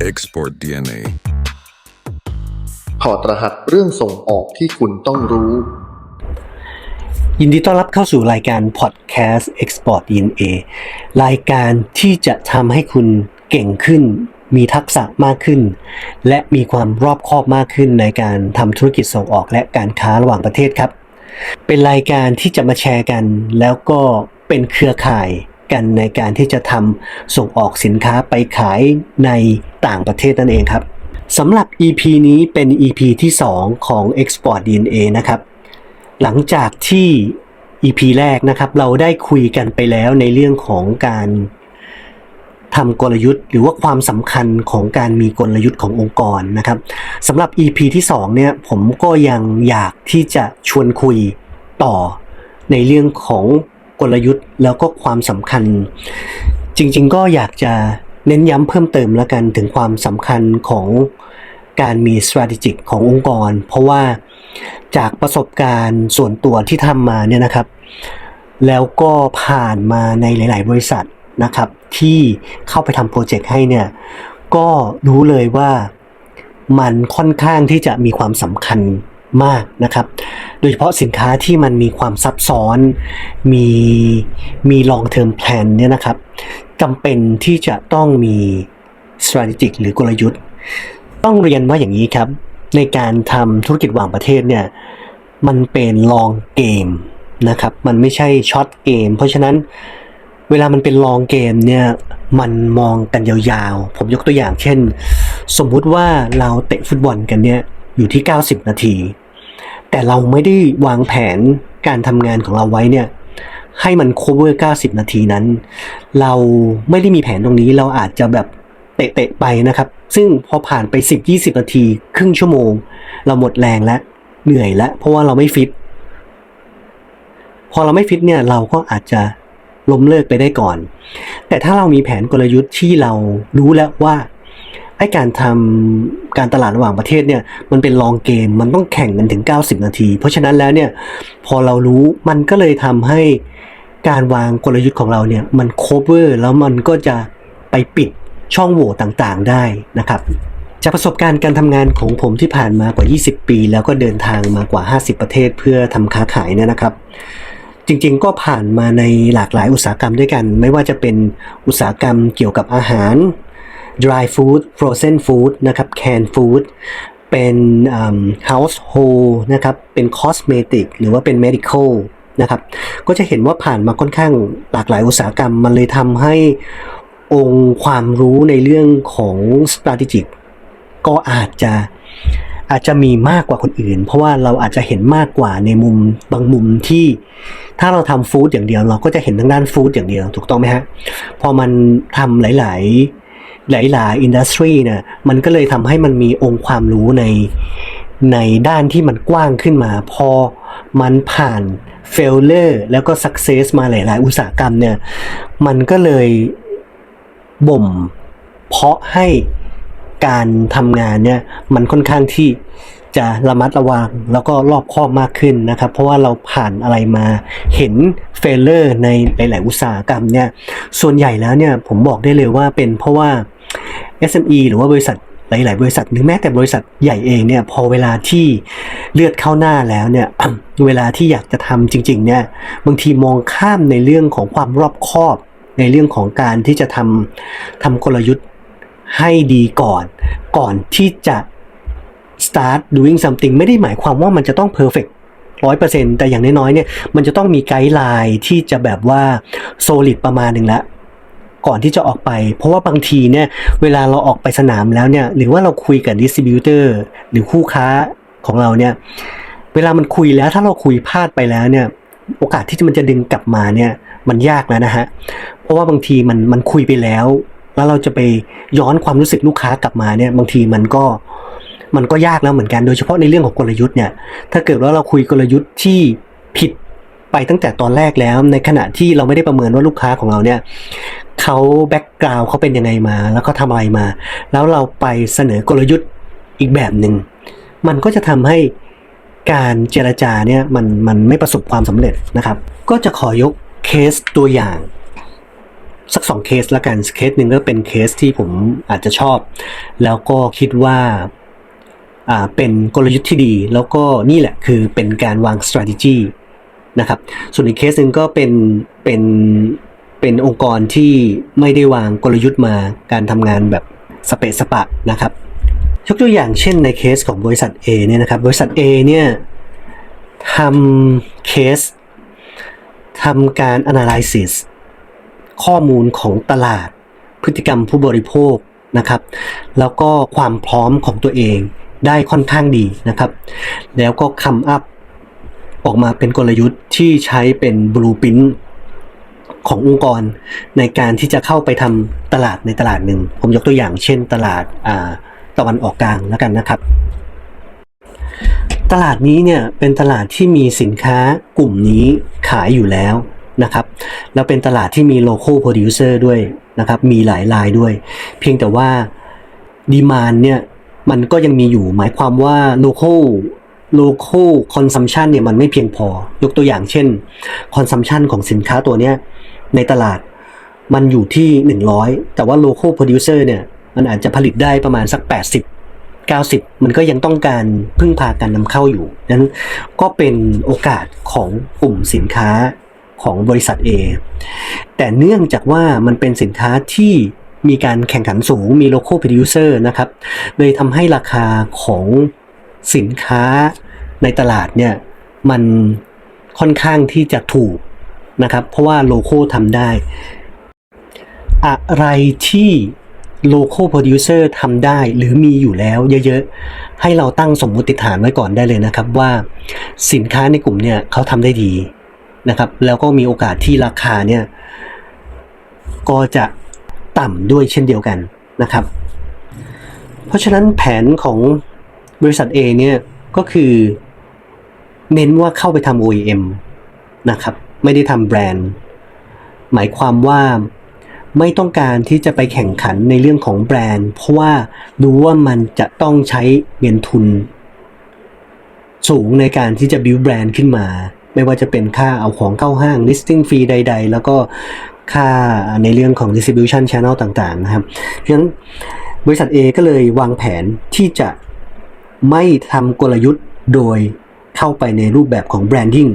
Export DNA. ถอดรหัสเรื่องส่งออกที่คุณต้องรู้ ยินดีต้อนรับเข้าสู่รายการ Podcast Export DNA รายการที่จะทำให้คุณเก่งขึ้น มีทักษะมากขึ้น และมีความรอบคอบมากขึ้นในการทำธุรกิจส่งออกและการค้าระหว่างประเทศครับ เป็นรายการที่จะมาแชร์กัน แล้วก็เป็นเครือข่าย กันในการที่จะทำส่งออกสินค้าไปขายในต่างประเทศนั่นเองครับสำหรับ EP นี้เป็น EP ที่ 2 ของ Export DNA นะครับ หลังจากที่ EP แรกนะครับ เราได้คุยกันไปแล้วในเรื่องของการทำกลยุทธ์ หรือว่าความสำคัญของการมีกลยุทธ์ขององค์กรนะครับสำหรับ EP ที่ 2 เนี่ยผมก็ยังอยากที่จะชวนคุยต่อในเรื่องของ กลยุทธ์แล้วก็ความสำคัญ จริง ๆ ก็อยากจะเน้นย้ำเพิ่มเติมแล้วกันถึงความสำคัญของการมี strategic ขององค์กร เพราะว่าจากประสบการณ์ส่วนตัวที่ทำมาเนี่ยนะครับ แล้วก็ผ่านมาในหลาย ๆ บริษัทนะครับที่เข้าไปทำโปรเจกต์ให้เนี่ยก็รู้เลยว่ามันค่อนข้างที่จะมีความสำคัญ มากนะครับ โดยเฉพาะสินค้าที่มันมีความซับซ้อน มีมี long term plan เนี่ยนะครับจำเป็นที่จะต้องมี strategic หรือกลยุทธ์ ต้องเรียนว่าอย่างนี้ครับ ในการทำธุรกิจหว่างประเทศเนี่ยมันเป็น long game นะครับ มันไม่ใช่ช็อตเกม เพราะฉะนั้นเวลามันเป็น long game เนี่ยมันมองกันยาวๆ ผมยกตัวอย่างเช่น สมมุติว่าเราเตะฟุตบอลกันเนี่ยอยู่ที่ 90 นาที แต่เราไม่ได้วางแผนการทำงานของเราไว้เนี่ยให้มัน cover 90 นาทีนั้น เราไม่ได้มีแผนตรงนี้เราอาจจะแบบเตะๆไปนะครับ ซึ่งพอผ่านไป 10-20 นาที ครึ่งชั่วโมง เราหมดแรงแล้ว เหนื่อยแล้ว เพราะว่าเราไม่ฟิต พอเราไม่ฟิตเนี่ย เราก็อาจจะล้มเลิกไปได้ก่อน แต่ถ้าเรามีแผนกลยุทธ์ที่เรารู้แล้วว่า ไอ้การทำการตลาดระหว่างประเทศเนี่ยมันเป็นลองเกมมันต้องแข่งกันถึง 90 นาที เพราะฉะนั้นแล้วเนี่ยพอเรารู้มันก็เลยทำให้การวางกลยุทธ์ของเราเนี่ยมัน cover แล้วมันก็จะไปปิดช่องโหว่ต่างๆได้นะครับจากประสบการณ์การทำงานของผมที่ผ่านมากว่า 20 ปี แล้วก็เดินทางมากว่า 50 ประเทศเพื่อทำค้าขายเนี่ยนะครับ จริงๆ ก็ผ่านมาในหลากหลายอุตสาหกรรมด้วยกัน ไม่ว่าจะเป็นอุตสาหกรรมเกี่ยวกับอาหาร dry food frozen food นะครับ canned food เป็นอืม household นะครับ เป็น cosmetic หรือว่าเป็น medical นะครับ ก็จะเห็นว่าผ่านมาค่อนข้างหลากหลายอุตสาหกรรม มันเลยทำให้องค์ความรู้ในเรื่องของ strategic ก็อาจจะอาจจะมีมากกว่าคนอื่น เพราะว่าเราอาจจะเห็นมากกว่าในมุมบางมุมที่ ถ้าเราทำฟู้ดอย่างเดียว เราก็จะเห็นทางด้านฟู้ดอย่างเดียว ถูกต้องไหมฮะ พอมันทำหลาย ๆ หลาย ๆ อินดัสทรีเนี่ยมันก็เลยทำให้มันมีองค์ความรู้ในในด้านที่มันกว้างขึ้นมา พอมันผ่าน failure แล้วก็ success มาหลาย ๆ อุตสาหกรรมเนี่ยมันก็เลยบ่ม เพาะให้การทำงานเนี่ยมันค่อนข้างที่จะระมัดระวังแล้วก็รอบคอบมากขึ้นนะครับ เพราะว่าเราผ่านอะไรมาเห็นเฟลเลอร์ในหลาย ๆ อุตสาหกรรมเนี่ยส่วนใหญ่แล้วเนี่ยผมบอกได้เลยว่าเป็นเพราะว่า SME หรือว่าบริษัทหลาย ๆ บริษัทหรือแม้แต่บริษัทใหญ่เองเนี่ยพอเวลาที่เลือดเข้าหน้าแล้วเนี่ยเวลาที่อยากจะทำจริง ๆ เนี่ยบางทีมองข้ามในเรื่องของความรอบคอบ ในเรื่องของการที่จะทำทำกลยุทธ์ให้ดีก่อน ก่อนที่จะ start doing something ไม่ได้หมายความว่ามันจะต้อง perfect ร้อยเปอร์เซ็นต์แต่อย่างน้อยๆเนี่ยมันจะต้องมีไกด์ไลน์ที่จะแบบว่า solid ประมาณหนึ่งแล้ว ก่อนที่จะออกไป เพราะว่าบางทีเนี่ยเวลาเราออกไปสนามแล้วเนี่ยหรือว่าเราคุยกับดิสติบิวเตอร์หรือคู่ค้าของเราเนี่ยเวลามันคุยแล้วถ้าเราคุยพลาดไปแล้วเนี่ยโอกาสที่มันจะดึงกลับมาเนี่ยมันยากแล้วนะฮะเพราะว่าบางทีมันมันคุยไปแล้ว แล้วเราจะไปย้อนความรู้สึกลูกค้ากลับมาเนี่ยบางทีมันก็มันก็ยากแล้วเหมือนกันโดยเฉพาะในเรื่องของกลยุทธ์เนี่ยถ้าเกิดว่าเราคุยกลยุทธ์ที่ผิด ไปตั้งแต่ตอนแรกแล้ว ในขณะที่เราไม่ได้ประเมินว่าลูกค้าของเราเนี่ยเขาแบ็กกราวเขาเป็นยังไงมา แล้วก็ทำอะไรมา แล้วเราไปเสนอกลยุทธ์อีกแบบหนึ่งมันก็จะทำให้การเจรจาเนี่ยมันมันไม่ประสบความสำเร็จนะครับ ก็จะขอยกเคสตัวอย่างสักสองเคสละกันเคสหนึ่งก็เป็นเคสที่ผมอาจจะชอบ แล้วก็คิดว่าอ่าเป็นกลยุทธ์ที่ดี แล้วก็นี่แหละคือเป็นการวาง strategy นะครับ ส่วนอีกเคสหนึ่งก็เป็นเป็นเป็นองค์กรที่ไม่ได้วางกลยุทธ์มาการทำงานแบบสเปะสปะนะครับยกตัวอย่างเช่นในเคสของบริษัท A เนี่ยนะครับบริษัท A เนี่ยทำเคสทำการ analysis ข้อมูลของตลาด พฤติกรรมผู้บริโภคนะครับ แล้วก็ความพร้อมของตัวเองได้ค่อนข้างดีนะครับ แล้วก็คำอัพ ออกมาเป็นกลยุทธ์ที่ใช้เป็นบลูปินขององค์กรในการที่จะเข้าไปทำตลาดในตลาดหนึ่ง ผมยกตัวอย่างเช่นตลาดาตะวันออกกลางแล้วกันนะครับ ตลาดนี้เนี่ยเป็นตลาดที่มีสินค้ากลุ่มนี้ขายอยู่แล้วนะครับ แล้วเป็นตลาดที่มี local producer ด้วยนะครับ มีหลายรายด้วย เพียงแต่ว่าดีมานเนี่ยมันก็ยังมีอยู่หมายความว่า local local consumption เนี่ยมันไม่เพียงพอ ยกตัวอย่างเช่น consumption ของสินค้าตัวเนี้ยในตลาดมันอยู่ที่ 100 แต่ว่า local producer เนี่ยมันอาจจะผลิตได้ประมาณสัก 80 90 มันก็ยังต้องการพึ่งพาการนำเข้าอยู่ นั้นก็เป็นโอกาสของกลุ่มสินค้าของบริษัท A แต่เนื่องจากว่ามันเป็นสินค้าที่มีการแข่งขันสูงมี local producer นะครับ เลยทำให้ราคาของสินค้า ในตลาดเนี่ยมันค่อนข้างที่จะถูกนะครับ เพราะว่าโลโก้ทำได้ อะไรที่ local producer ทำได้หรือมีอยู่แล้วเยอะๆ ให้เราตั้งสมมุติฐานไว้ก่อนได้เลยนะครับว่าสินค้าในกลุ่มเนี่ยเขาทำได้ดีนะครับ แล้วก็มีโอกาสที่ราคาเนี่ยก็จะต่ำด้วยเช่นเดียวกันนะครับ เพราะฉะนั้นแผนของบริษัท A เนี่ยก็คือ เน้นว่าเข้าไปทำ OEM นะครับ ไม่ได้ทำแบรนด์ หมายความว่าไม่ต้องการที่จะไปแข่งขันในเรื่องของแบรนด์ เพราะว่ารู้ว่ามันจะต้องใช้เงินทุน สูงในการที่จะ build แบรนด์ขึ้นมา ไม่ว่าจะเป็นค่าเอาของเข้าห้าง listing fee ใด ๆ แล้วก็ค่าในเรื่องของ distribution channel ต่างๆ นะครับเพราะฉะนั้นบริษัท A ก็เลยวางแผนที่จะไม่ทำกลยุทธ์โดย เข้าไปในรูปแบบของ branding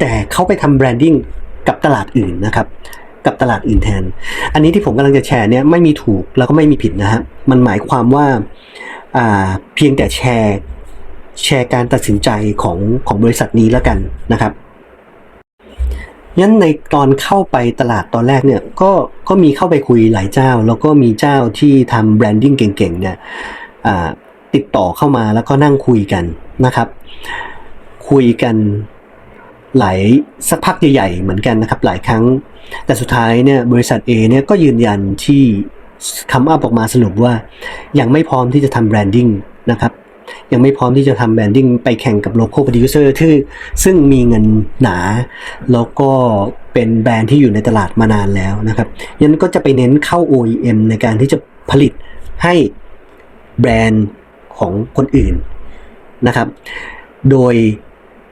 แต่เข้าไปทำ branding กับตลาดอื่นนะครับ กับตลาดอื่นแทน อันนี้ที่ผมกำลังจะแชร์เนี่ยไม่มีถูกแล้วก็ไม่มีผิดนะฮะมันหมายความว่าอ่าเพียงแต่แชร์แชร์การตัดสินใจของของบริษัทนี้แล้วกันนะครับงั้นในตอนเข้าไปตลาดตอนแรกเนี่ยก็ก็มีเข้าไปคุยหลายเจ้า แล้วก็มีเจ้าที่ทำแบรนดิ้งเก่งๆเนี่ยอ่า ติดต่อเข้ามาแล้วก็นั่งคุยกันนะครับ คุยกันหลายสักพักใหญ่ๆเหมือนกันนะครับ หลายครั้ง แต่สุดท้ายเนี่ยบริษัท A เนี่ยก็ยืนยันที่คำอัพออกมาสรุปว่า ยังไม่พร้อมที่จะทำแบรนดิ้งนะครับยังไม่พร้อมที่จะทำแบรนดิ้งไปแข่งกับโลโก้โปรดิวเซอร์ที่ซึ่งมีเงินหนา แล้วก็เป็นแบรนด์ที่อยู่ในตลาดมานานแล้วนะครับยันก็จะไปเน้นเข้า OEM ในการที่จะผลิตให้แบรนด์ ของคนอื่นนะครับ โดย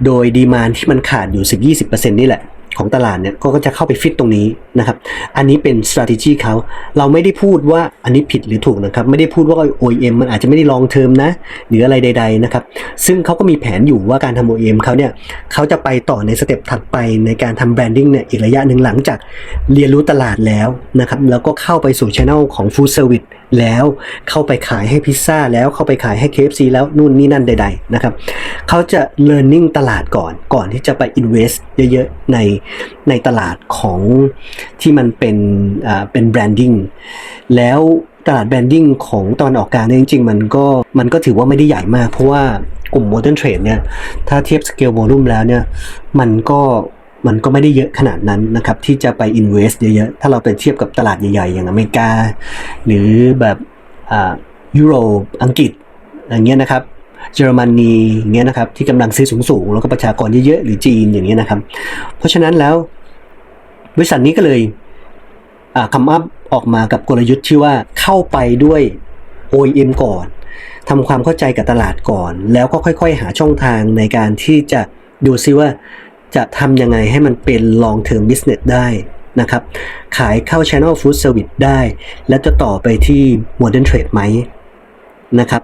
โดยดีมานที่มันขาดอยู่ 10-20%นี่แหละ ของตลาดเนี่ยก็จะเข้าไปฟิตตรงนี้นะครับ อันนี้เป็น strategy เขาเราไม่ได้พูดว่าอันนี้ผิดหรือถูกนะครับ ไม่ได้พูดว่า OEM มันอาจจะไม่ได้ลองเทอมนะ หรืออะไรใด ๆนะครับ ซึ่งเขาก็มีแผนอยู่ว่าการทำ OEM เขาเนี่ยเขาจะไปต่อในสเต็ปถัดไปในการทำแบรนดิ้งเนี่ยอีกระยะหนึ่งหลังจากเรียนรู้ตลาดแล้วนะครับ แล้วก็เข้าไปสู่ channel ของ food service แล้วเข้าไปขายให้พิซซ่าแล้วเข้าไปขายให้ KFC แล้วนู่นนี่นั่นใด ๆ นะครับเขาจะ learning ตลาดก่อนก่อนที่จะไป invest เยอะๆในในตลาดของที่มันเป็นอ่าเป็น branding แล้วตลาด branding ของตอนออกกลางเนี่ยจริง ๆ มันก็มันก็ถือว่าไม่ได้ใหญ่มาก เพราะว่ากลุ่ม modern trade เนี่ยถ้าเทียบ scale volume แล้วเนี่ยมันก็มันก็ไม่ได้เยอะขนาดนั้นนะครับ ที่จะไป invest เยอะๆ ถ้าเราไปเทียบกับตลาดใหญ่ๆ อย่างอเมริกา หรือแบบอ่ายุโรปอังกฤษอย่างเงี้ยนะครับ เยอรมนีอย่างเงี้ยนะครับที่กำลังซื้อสูงๆแล้วก็ประชากรเยอะๆหรือจีนอย่างเงี้ยนะครับ เพราะฉะนั้นแล้วบริษัทนี้ก็เลยคำอัพออกมากับกลยุทธ์ที่ว่าเข้าไปด้วย OEM ก่อนทำความเข้าใจกับตลาดก่อน แล้วก็ค่อยๆ หาช่องทางในการที่จะดูซิว่าจะทำยังไงให้มันเป็น long term business ได้นะครับขายเข้า Channel Food Service ได้ แล้วจะต่อไปที่ Modern Trade ไหมนะครับ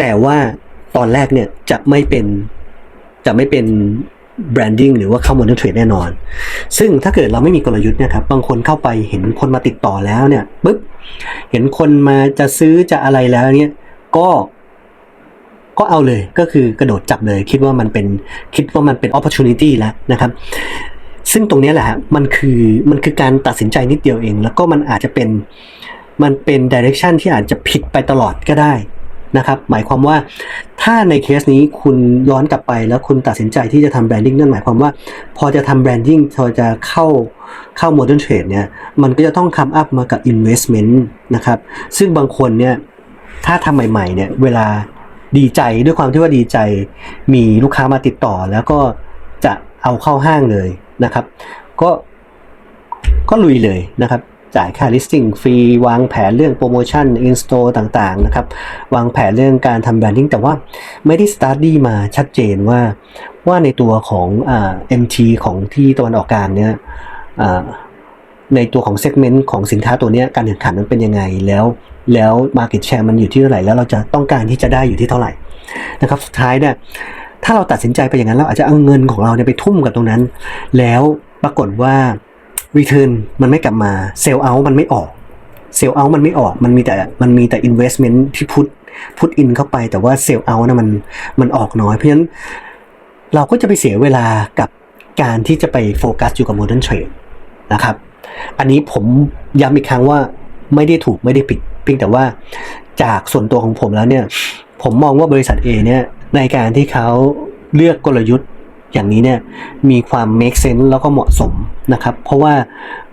แต่ว่าตอนแรกเนี่ยจะไม่เป็นจะไม่เป็น branding หรือว่าเข้า Modern Trade แน่นอน ซึ่งถ้าเกิดเราไม่มีกลยุทธ์เนะครับ บางคนเข้าไปเห็นคนมาติดต่อแล้วเนี่ยปุ๊บเห็นคนมาจะซื้อจะอะไรแล้วเนี่ยก็ก็เอาเลยก็คือกระโดดจับเลย คิดว่ามันเป็นคิดว่ามันเป็น opportunity แล้วนะครับ ซึ่งตรงนี้แหละฮะมันคือมันคือการตัดสินใจนิดเดียวเอง แล้วก็มันอาจจะเป็นมันเป็น direction ที่อาจจะผิดไปตลอดก็ได้ นะครับ หมายความว่าถ้าในเคสนี้คุณย้อนกลับไปแล้วคุณตัดสินใจที่จะทำแบรนดิ้งนั่นหมายความว่า พอจะทำแบรนดิ้งพอจะเข้าเข้า modern trade เนี่ยมันก็จะต้อง come up มากับ investment นะครับ ซึ่งบางคนเนี่ยถ้าทำใหม่ๆเนี่ยเวลาดีใจด้วยความที่ว่าดีใจ มีลูกค้ามาติดต่อแล้วก็จะเอาเข้าห้างเลยนะครับ ก็ก็ลุยเลยนะครับ จ่ายค่า listing ฟรี วางแผนเรื่องโปรโมชั่น install ต่างๆนะครับ วางแผนเรื่องการทำแบรนดิ้งแต่ว่าไม่ได้ study มาชัดเจนว่าว่าในตัวของอ่า MT ของที่ตะวันออกกลางเนี่ยอ่าในตัวของ segment ของสินค้าตัวนี้การแข่งขันมันเป็นยังไงแล้วแล้ว market share มันอยู่ที่เท่าไหร่ แล้วเราจะต้องการที่จะได้อยู่ที่เท่าไหร่นะครับสุดท้ายเนี่ยถ้าเราตัดสินใจไปอย่างนั้นเราอาจจะเอาเงินของเราเนี่ยไปทุ่มกับตรงนั้น แล้วปรากฏว่า return มันไม่กลับมา sell out มันไม่ออก sell out มันไม่ออกมันมีแต่มันมีแต่ investment ที่พุทพุทอินเข้าไปแต่ว่า sell out นะมันมันออกน้อย เพราะฉะนั้นเราก็จะไปเสียเวลากับการที่จะไปโฟกัสอยู่กับ modern trade นะครับ อันนี้ผมย้ำอีกครั้งว่าไม่ได้ถูกไม่ได้ผิดเพียงแต่ว่าจากส่วนตัวของผมแล้วเนี่ย ผมมองว่าบริษัท A เนี่ยในการที่เขาเลือกกลยุทธ์ อย่างนี้เนี่ยมีความ make sense แล้วก็เหมาะสมนะครับ เพราะว่า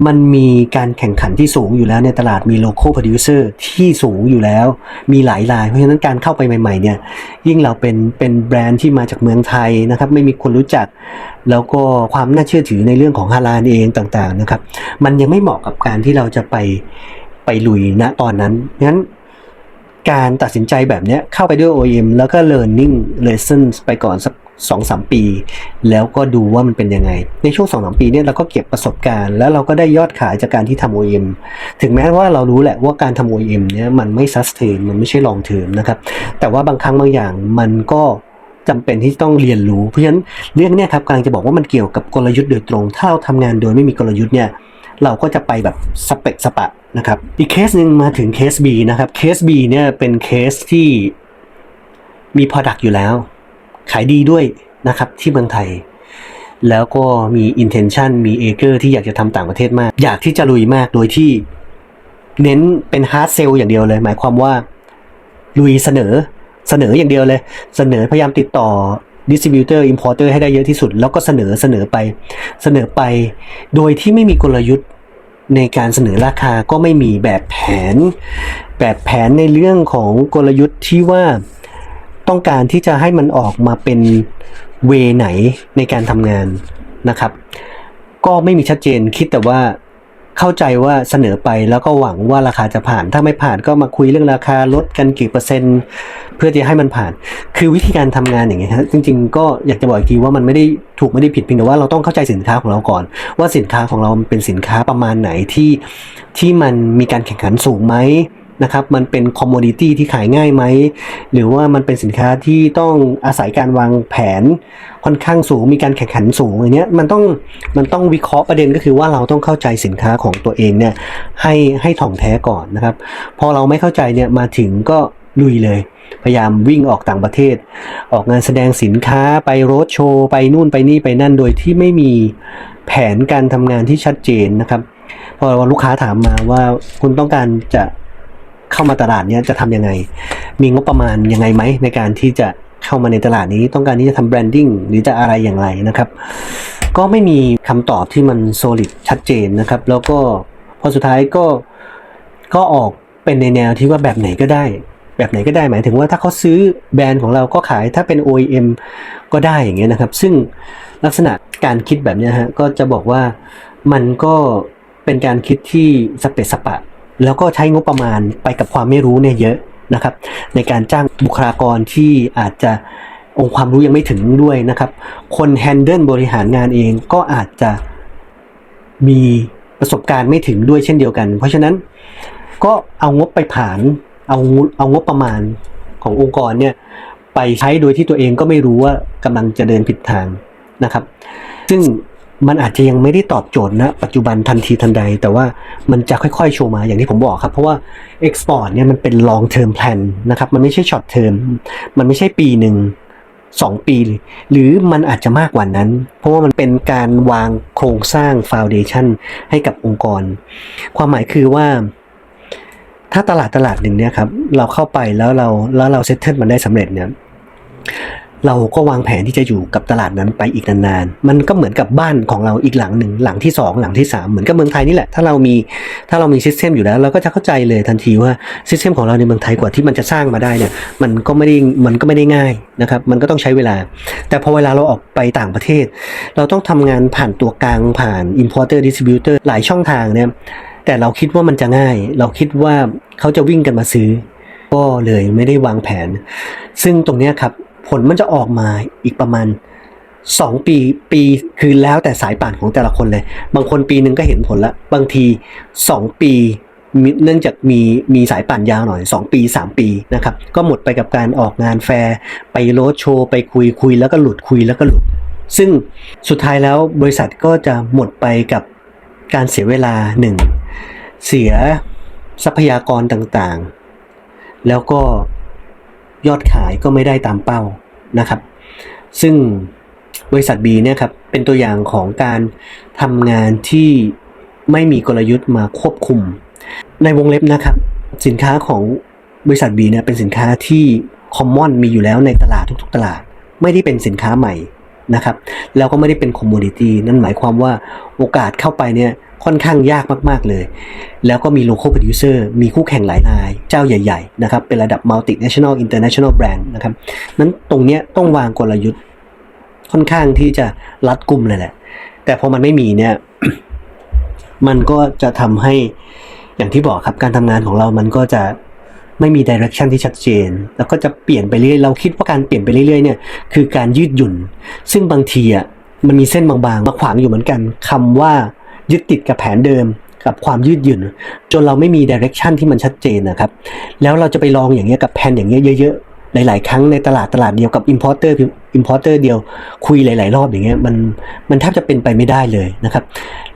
มันมีการแข่งขันที่สูงอยู่แล้วในตลาดมี local producer ที่สูงอยู่แล้ว มีหลายราย เพราะฉะนั้นการเข้าไปใหม่ ๆ เนี่ย ยิ่งเราเป็นเป็นแบรนด์ที่มาจากเมืองไทยนะครับ ไม่มีคนรู้จัก แล้วก็ความน่าเชื่อถือในเรื่องของฮาลาลเองต่างๆนะครับ มันยังไม่เหมาะกับการที่เราจะไปไปลุยณตอนนั้นงั้นการตัดสินใจแบบเนี้ยเข้าไปด้วย OEM แล้วก็ learning lessons ไปก่อนสัก สองสามปี แล้วก็ดูว่ามันเป็นยังไง ในช่วงสองสามปีเนี่ยเราก็เก็บประสบการณ์ แล้วเราก็ได้ยอดขายจากการที่ทำ OEM ถึงแม้ว่าเรารู้แหละว่าการทำ OEM เนี่ยมันไม่ sustain มันไม่ใช่ long term นะครับแต่ว่าบางครั้งบางอย่างมันก็จำเป็นที่ต้องเรียนรู้ เพราะฉะนั้นเรื่องนี้ครับกำลังจะบอกว่ามันเกี่ยวกับกลยุทธ์โดยตรง ถ้าเราทำงานโดยไม่มีกลยุทธ์เนี่ยเราก็จะไปแบบสเปกสปะนะครับอีกเคสหนึ่งมาถึงเคส B นะครับเคส B เนี่ยเป็นเคสที่มี Product อยู่แล้ว ขายดีด้วยนะครับที่เมืองไทย แล้วก็มี intention มี a เกอร์ที่อยากจะทำต่างประเทศมาก อยากที่จะลุยมากโดยที่เน้นเป็น hard sell อย่างเดียวเลย หมายความว่าลุยเสนอเสนออย่างเดียวเลย เสนอพยายามติดต่อ distributor importer ให้ได้เยอะที่สุด แล้วก็เสนอเสนอไป เสนอไป โดยที่ไม่มีกลยุทธ์ในการเสนอราคาก็ไม่มีแบบแผน แบบแผนในเรื่องของกลยุทธ์ที่ว่า ต้องการที่จะให้มันออกมาเป็นเวไหนในการทำงานนะครับ ก็ไม่มีชัดเจนคิดแต่ว่าเข้าใจว่าเสนอไปแล้วก็หวังว่าราคาจะผ่าน ถ้าไม่ผ่านก็มาคุยเรื่องราคาลดกันกี่เปอร์เซ็นต์ เพื่อจะให้มันผ่าน คือวิธีการทำงานอย่างเงี้ยฮะจริง ๆ ก็อยากจะบอกอีกทีว่ามันไม่ได้ถูกไม่ได้ผิดเพียงแต่ว่าเราต้องเข้าใจสินค้าของเราก่อน ว่าสินค้าของเราเป็นสินค้าประมาณไหนที่ที่มันมีการแข่งขันสูงไหม นะครับมันเป็นคอมมูนิตี้ที่ขายง่ายไหม หรือว่ามันเป็นสินค้าที่ต้องอาศัยการวางแผนค่อนข้างสูงมีการแข่งขันสูงอย่างเนี้ยมันต้องมันต้องวิเคราะห์ประเด็นก็คือว่าเราต้องเข้าใจสินค้าของตัวเองเนี่ยให้ให้ถ่องแท้ก่อนนะครับ พอเราไม่เข้าใจเนี่ยมาถึงก็ลุยเลย พยายามวิ่งออกต่างประเทศ ออกงานแสดงสินค้าไปโรดโชว์ไปนู่นไปนี่ไปนั่นโดยที่ไม่มีแผนการทำงานที่ชัดเจนนะครับพอลูกค้าถามมาว่าคุณต้องการจะ เข้ามาตลาดเนี้ยจะทำยังไง มีงบประมาณยังไงไหมในการที่จะเข้ามาในตลาดนี้ ต้องการที่จะทำแบรนดิ้งหรือจะอะไรอย่างไรนะครับ ก็ไม่มีคำตอบที่มันโซลิดชัดเจนนะครับ แล้วก็พอสุดท้ายก็ก็ออกเป็นในแนวที่ว่าแบบไหนก็ได้ แบบไหนก็ได้หมายถึงว่าถ้าเขาซื้อแบรนด์ของเราก็ขายถ้าเป็น OEM ก็ได้อย่างเงี้ยนะครับ ซึ่งลักษณะการคิดแบบนี้ฮะก็จะบอกว่ามันก็เป็นการคิดที่สเปซสปะ แล้วก็ใช้งบประมาณไปกับความไม่รู้เนี่ยเยอะนะครับ ในการจ้างบุคลากรที่อาจจะองค์ความรู้ยังไม่ถึงด้วยนะครับ คนแฮนเดิลบริหารงานเองก็อาจจะมีประสบการณ์ไม่ถึงด้วยเช่นเดียวกัน เพราะฉะนั้นก็เอางบไปผ่านเอาเอางบประมาณขององค์กรเนี่ยไปใช้โดยที่ตัวเองก็ไม่รู้ว่ากำลังจะเดินผิดทางนะครับ ซึ่ง มันอาจจะยังไม่ได้ตอบโจทย์นะปัจจุบันทันทีทันใด แต่ว่ามันจะค่อยๆ โชว์มาอย่างที่ผมบอกครับ เพราะว่า Export เนี่ยมันเป็น long term plan นะครับ มันไม่ใช่ short term มันไม่ใช่ปีหนึ่งสองปี หรือมันอาจจะมากกว่านั้น เพราะว่ามันเป็นการวางโครงสร้าง foundation ให้กับองค์กร ความหมายคือว่า ถ้าตลาดตลาดหนึ่งเนี่ยครับเราเข้าไปแล้วเราแล้วเราเซตเทิลมันได้สำเร็จเนี่ย เราก็วางแผนที่จะอยู่กับตลาดนั้นไปอีกนานๆ มันก็เหมือนกับบ้านของเราอีกหลังหนึ่งหลังที่สองหลังที่สามเหมือนกับเมืองไทยนี่แหละ ถ้าเรามีถ้าเรามีซิสเต็มอยู่แล้วเราก็จะเข้าใจเลยทันทีว่าซิสเต็มของเราในเมืองไทยกว่าที่มันจะสร้างมาได้เนี่ยมันก็ไม่ได้มันก็ไม่ได้ง่ายนะครับมันก็ต้องใช้เวลา แต่พอเวลาเราออกไปต่างประเทศ เราต้องทำงานผ่านตัวกลางผ่าน importer distributor หลายช่องทางเนี่ยแต่เราคิดว่ามันจะง่าย เราคิดว่าเขาจะวิ่งกันมาซื้อ ก็เลยไม่ได้วางแผน ซึ่งตรงนี้ครับ ผลมันจะออกมาอีกประมาณ 2 ปีปีคือแล้วแต่สายป่านของแต่ละคนเลย บางคนปีหนึ่งก็เห็นผลละบางที 2ปีมีเนื่องจากมีมีสายป่านยาวหน่อย 2 ปี 3 ปีนะครับ ก็หมดไปกับการออกงานแฟร์ ไปโรดโชว์ ไปคุยคุยแล้วก็หลุดคุยแล้วก็หลุด ซึ่งสุดท้ายแล้วบริษัทก็จะหมดไปกับการเสียเวลาหนึ่งเสียทรัพยากรต่างๆ แล้วก็ ยอดขายก็ไม่ได้ตามเป้านะครับ ซึ่งบริษัท B เนี่ยครับเป็นตัวอย่างของการทำงานที่ไม่มีกลยุทธ์มาควบคุม ในวงเล็บนะครับ สินค้าของบริษัท B เนี่ยเป็นสินค้าที่คอมมอนมีอยู่แล้วในตลาดทุกๆ ตลาด ไม่ได้เป็นสินค้าใหม่นะครับ แล้วก็ไม่ได้เป็นคอมมูนิตี้นั่นหมายความว่าโอกาสเข้าไปเนี่ย ค่อนข้างยากมาก ๆ เลย แล้วก็มี local producer มีคู่แข่งหลายราย เจ้าใหญ่ ๆ นะครับ เป็นระดับ multinational international brand นะครับ นั้นตรงเนี้ยต้องวางกลยุทธ์ค่อนข้างที่จะรัดกุมเลยแหละ แต่พอมันไม่มีเนี่ย มันก็จะทำให้อย่างที่บอกครับการทำงานของเรามันก็จะไม่มีดิเรกชันที่ชัดเจน แล้วก็จะเปลี่ยนไปเรื่อยเราคิดว่าการเปลี่ยนไปเรื่อยๆเนี่ยคือการยืดหยุ่น ซึ่งบางทีอะมันมีเส้นบางๆมาขวางอยู่เหมือนกันคำว่า ยึดติดกับแผนเดิมกับความยืดหยุ่น จนเราไม่มีดิเรกชันที่มันชัดเจนนะครับ แล้วเราจะไปลองอย่างเงี้ยกับแผนอย่างเงี้ยเยอะๆ หลาย ๆ ครั้งในตลาดตลาดเดียวกับ importer importer เดียวคุยหลาย ๆ รอบอย่างเงี้ยมันมันแทบจะเป็นไปไม่ได้เลยนะครับ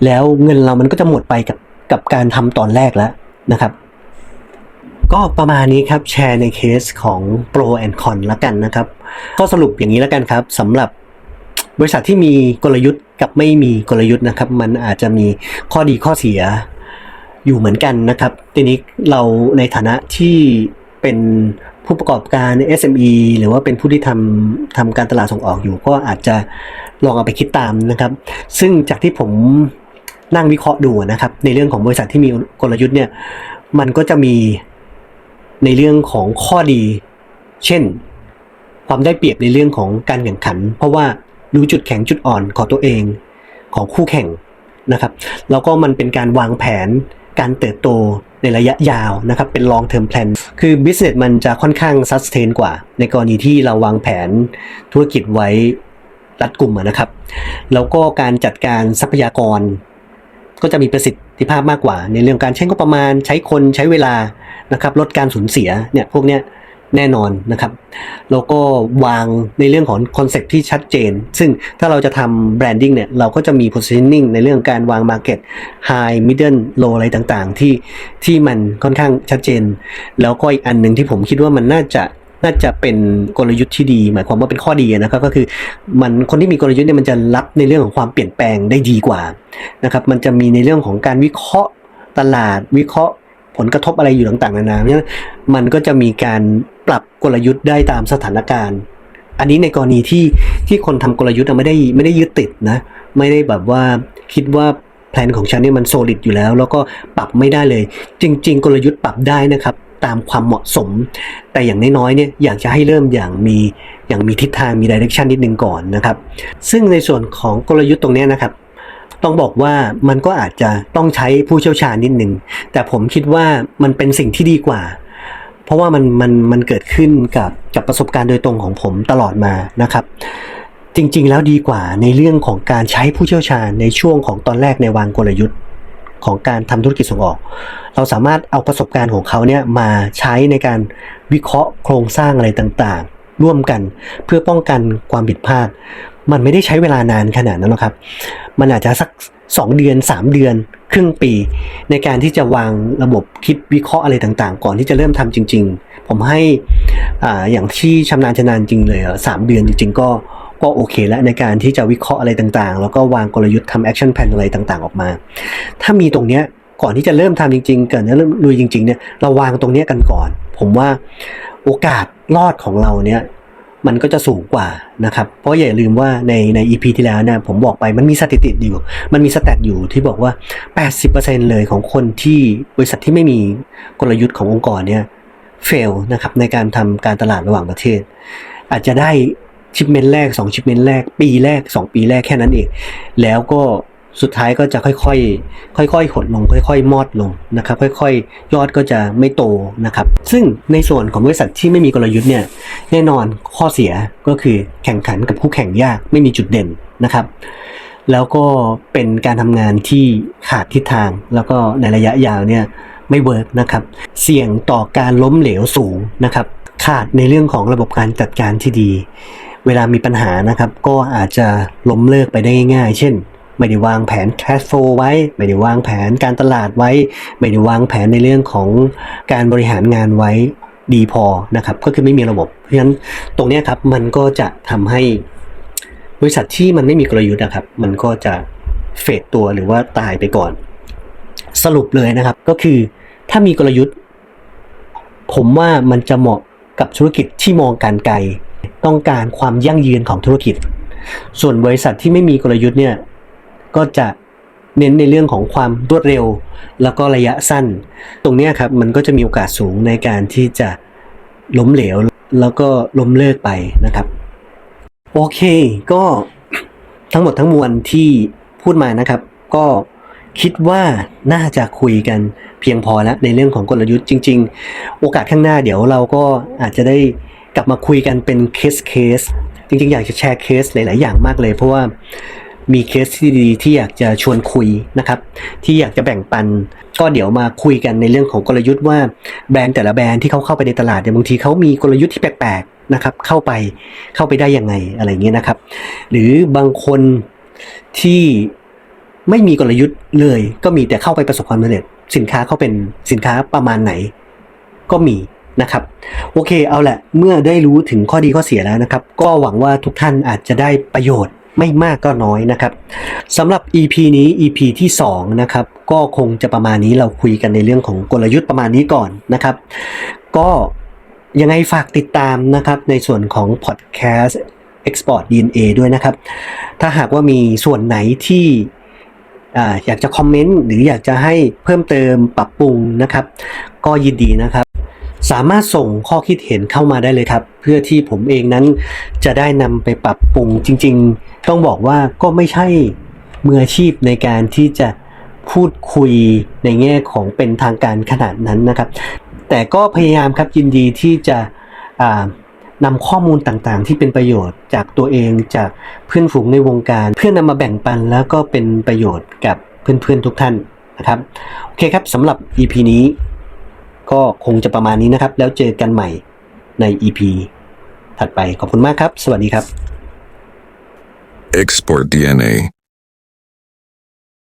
แล้วเงินเรามันก็จะหมดไปกับกับการทำตอนแรกแล้วนะครับก็ประมาณนี้ครับ แชร์ในเคสของ Pro and Con ละกันนะครับ ก็สรุปอย่างนี้แล้วกันครับสำหรับ บริษัทที่มีกลยุทธ์กับไม่มีกลยุทธ์นะครับ มันอาจจะมีข้อดีข้อเสียอยู่เหมือนกันนะครับ ทีนี้เราในฐานะที่เป็นผู้ประกอบการ SME หรือว่าเป็นผู้ที่ทำทำการตลาดส่งออกอยู่ ก็อาจจะลองเอาไปคิดตามนะครับ ซึ่งจากที่ผมนั่งวิเคราะห์ดูนะครับ ในเรื่องของบริษัทที่มีกลยุทธ์เนี่ย มันก็จะมีในเรื่องของข้อดี เช่น ความได้เปรียบในเรื่องของการแข่งขัน เพราะว่า รู้จุดแข็งจุดอ่อนของตัวเองของคู่แข่งนะครับแล้วก็มันเป็นการวางแผนการเติบโตในระยะยาวนะครับเป็น long term plan คือ business มันจะค่อนข้าง sustain กว่า ในกรณีที่เราวางแผนธุรกิจไว้รัดกลุ่มนะครับ แล้วก็การจัดการทรัพยากร ก็จะมีประสิทธิภาพมากกว่า ในเรื่องการใช้งบประมาณใช้คนใช้เวลานะครับลดการสูญเสียเนี่ยพวกเนี้ย แน่นอนนะครับแล้วก็วางในเรื่องของคอนเซ็ปที่ชัดเจน ซึ่งถ้าเราจะทำแบรนดิ้งเนี่ยเราก็จะมี positioning ในเรื่องการวาง market high middle low อะไรต่างๆ ที่ที่มันค่อนข้างชัดเจน แล้วก็อีกอันหนึ่งที่ผมคิดว่ามันน่าจะน่าจะเป็นกลยุทธ์ที่ดี หมายความว่าเป็นข้อดีนะครับก็คือมันคนที่มีกลยุทธ์เนี่ยมันจะรับในเรื่องของความเปลี่ยนแปลงได้ดีกว่านะครับมันจะมีในเรื่องของการวิเคราะห์ตลาดวิเคราะห์ ผลกระทบอะไรอยู่ต่างๆนานาเพราะฉะนั้นมันก็จะมีการปรับกลยุทธ์ได้ตามสถานการณ์ อันนี้ในกรณีที่ที่คนทำกลยุทธ์ไม่ได้ไม่ได้ยึดติดนะไม่ได้แบบว่าคิดว่าแผนของฉันเนี่ยมันโซลิดอยู่แล้ว แล้วก็ปรับไม่ได้เลย จริง ๆ กลยุทธ์ปรับได้นะครับตามความเหมาะสม แต่อย่างน้อยๆเนี่ยอยากจะให้เริ่มอย่างมีอย่างมีทิศทางมีดิเรกชันนิดนึงก่อนนะครับ ซึ่งในส่วนของกลยุทธ์ตรงนี้นะครับ ต้องบอกว่ามันก็อาจจะต้องใช้ผู้เชี่ยวชาญนิดหนึ่งแต่ผมคิดว่ามันเป็นสิ่งที่ดีกว่า เพราะว่ามันมันมันเกิดขึ้นกับกับประสบการณ์โดยตรงของผมตลอดมานะครับ จริง ๆ แล้วดีกว่าในเรื่องของการใช้ผู้เชี่ยวชาญในช่วงของตอนแรกในวางกลยุทธ์ของการทำธุรกิจส่งออก เราสามารถเอาประสบการณ์ของเขาเนี่ยมาใช้ในการวิเคราะห์โครงสร้างอะไรต่างๆ ร่วมกันเพื่อป้องกันความผิดพลาด มันไม่ได้ใช้เวลานานขนาดนั้นหรอกครับ มันอาจจะสัก 2 เดือน 3 เดือน ครึ่งปี ในการที่จะวางระบบคิดวิเคราะห์อะไรต่างๆ ก่อนที่จะเริ่มทำจริง ๆ ผมให้อ่าอย่างที่ชำนาญชำนาญจริงเลยสามเดือนจริง ๆ ก็ก็โอเคแล้วในการที่จะวิเคราะห์อะไรต่างๆ แล้วก็วางกลยุทธ์ทำแอคชั่นแผนอะไรต่างๆ ออกมา ถ้ามีตรงเนี้ยก่อนที่จะเริ่มทำจริงๆก่อนจะเริ่มลุยจริงๆเนี่ยเราวางตรงเนี้ยกันก่อน ผมว่าโอกาสรอดของเราเนี่ย มันก็จะสูงกว่านะครับ เพราะอย่าลืมว่าในใน EP ที่แล้วเนี่ยผมบอกไปมันมีสถิติอยู่ มันมีสแตทอยู่ที่บอกว่า 80%เลยของคนที่บริษัทที่ไม่มีกลยุทธ์ขององค์กรเนี่ยเฟลนะครับในการทำการตลาดระหว่างประเทศ อาจจะได้ชิปเมนต์แรก 2 ชิปเมนต์แรก ปีแรก 2 ปีแรกแค่นั้นเอง แล้วก็ สุดท้ายก็จะค่อยๆ ค่อยๆ หดลง ค่อย ๆ มอดลงนะครับ ค่อยๆ ยอดก็จะไม่โตนะครับ ซึ่งในส่วนของบริษัทที่ไม่มีกลยุทธ์เนี่ยแน่นอนข้อเสียก็คือแข่งขันกับคู่แข่งยากไม่มีจุดเด่นนะครับ แล้วก็เป็นการทำงานที่ขาดทิศทาง แล้วก็ในระยะยาวเนี่ยไม่เวิร์กนะครับ เสี่ยงต่อการล้มเหลวสูงนะครับ ขาดในเรื่องของระบบการจัดการที่ดี เวลามีปัญหานะครับ ก็อาจจะล้มเลิกไปได้ง่าย ๆ เช่น ไม่ได้วางแผน cash flow ไว้ ไม่ได้วางแผนการตลาดไว้ ไม่ได้วางแผนในเรื่องของการบริหารงานไว้ดีพอนะครับ ก็คือไม่มีระบบ เพราะฉะนั้นตรงนี้ครับมันก็จะทำให้บริษัทที่มันไม่มีกลยุทธ์นะครับ มันก็จะเฟดตัวหรือว่าตายไปก่อน สรุปเลยนะครับ ก็คือถ้ามีกลยุทธ์ ผมว่ามันจะเหมาะกับธุรกิจที่มองการไกล ต้องการความยั่งยืนของธุรกิจ ส่วนบริษัทที่ไม่มีกลยุทธ์เนี่ย ก็จะเน้นในเรื่องของความรวดเร็ว แล้วก็ระยะสั้น ตรงนี้ครับมันก็จะมีโอกาสสูงในการที่จะล้มเหลว แล้วก็ล้มเลิกไปนะครับ โอเค ก็ทั้งหมดทั้งมวลที่พูดมานะครับ ก็คิดว่าน่าจะคุยกันเพียงพอแล้วในเรื่องของกลยุทธ์จริง ๆ โอกาสข้างหน้าเดี๋ยวเราก็อาจจะได้กลับมาคุยกันเป็นเคสเคสจริงๆ อยากจะแชร์เคสหลาย ๆ อย่างมากเลย เพราะว่า มีเคสที่ดีที่อยากจะชวนคุยนะครับ ที่อยากจะแบ่งปัน ก็เดี๋ยวมาคุยกันในเรื่องของกลยุทธ์ว่าแบรนด์แต่ละแบรนด์ที่เขาเข้าไปในตลาดเนี่ยบางทีเขามีกลยุทธ์ที่แปลกๆนะครับ เข้าไปเข้าไปได้ยังไงอะไรเงี้ยนะครับ หรือบางคนที่ไม่มีกลยุทธ์เลย ก็มีแต่เข้าไปประสบความสำเร็จสินค้าเขาเป็นสินค้าประมาณไหน ก็มีนะครับโอเคเอาแหละเมื่อได้รู้ถึงข้อดีข้อเสียแล้วนะครับ ก็หวังว่าทุกท่านอาจจะได้ประโยชน์ ไม่มากก็น้อยนะครับสำหรับ EP นี้ EP ที่2นะครับก็คงจะประมาณนี้เราคุยกันในเรื่องของกลยุทธ์ประมาณนี้ก่อนนะครับ ก็ยังไงฝากติดตามนะครับในส่วนของ Podcast Export DNA ด้วยนะครับ ถ้าหากว่ามีส่วนไหนที่อยากจะคอมเมนต์หรืออยากจะให้เพิ่มเติมปรับปรุงนะครับ ก็ยินดีนะครับ สามารถส่งข้อคิดเห็นเข้ามาได้เลยครับ เพื่อที่ผมเองนั้นจะได้นำไปปรับปรุงจริง ๆ ต้องบอกว่าก็ไม่ใช่มืออาชีพในการที่จะพูดคุยในแง่ของเป็นทางการขนาดนั้นนะครับ แต่ก็พยายามครับยินดีที่จะนำข้อมูลต่างๆ ที่เป็นประโยชน์จากตัวเองจากเพื่อนฝูงในวงการ เพื่อนำมาแบ่งปันแล้วก็เป็นประโยชน์กับเพื่อนๆทุกท่านนะครับ โอเคครับสำหรับ EP นี้ ก็คงจะประมาณนี้นะครับ แล้วเจอกันใหม่ใน EP ถัดไปขอบคุณมากครับ สวัสดีครับ Export DNA.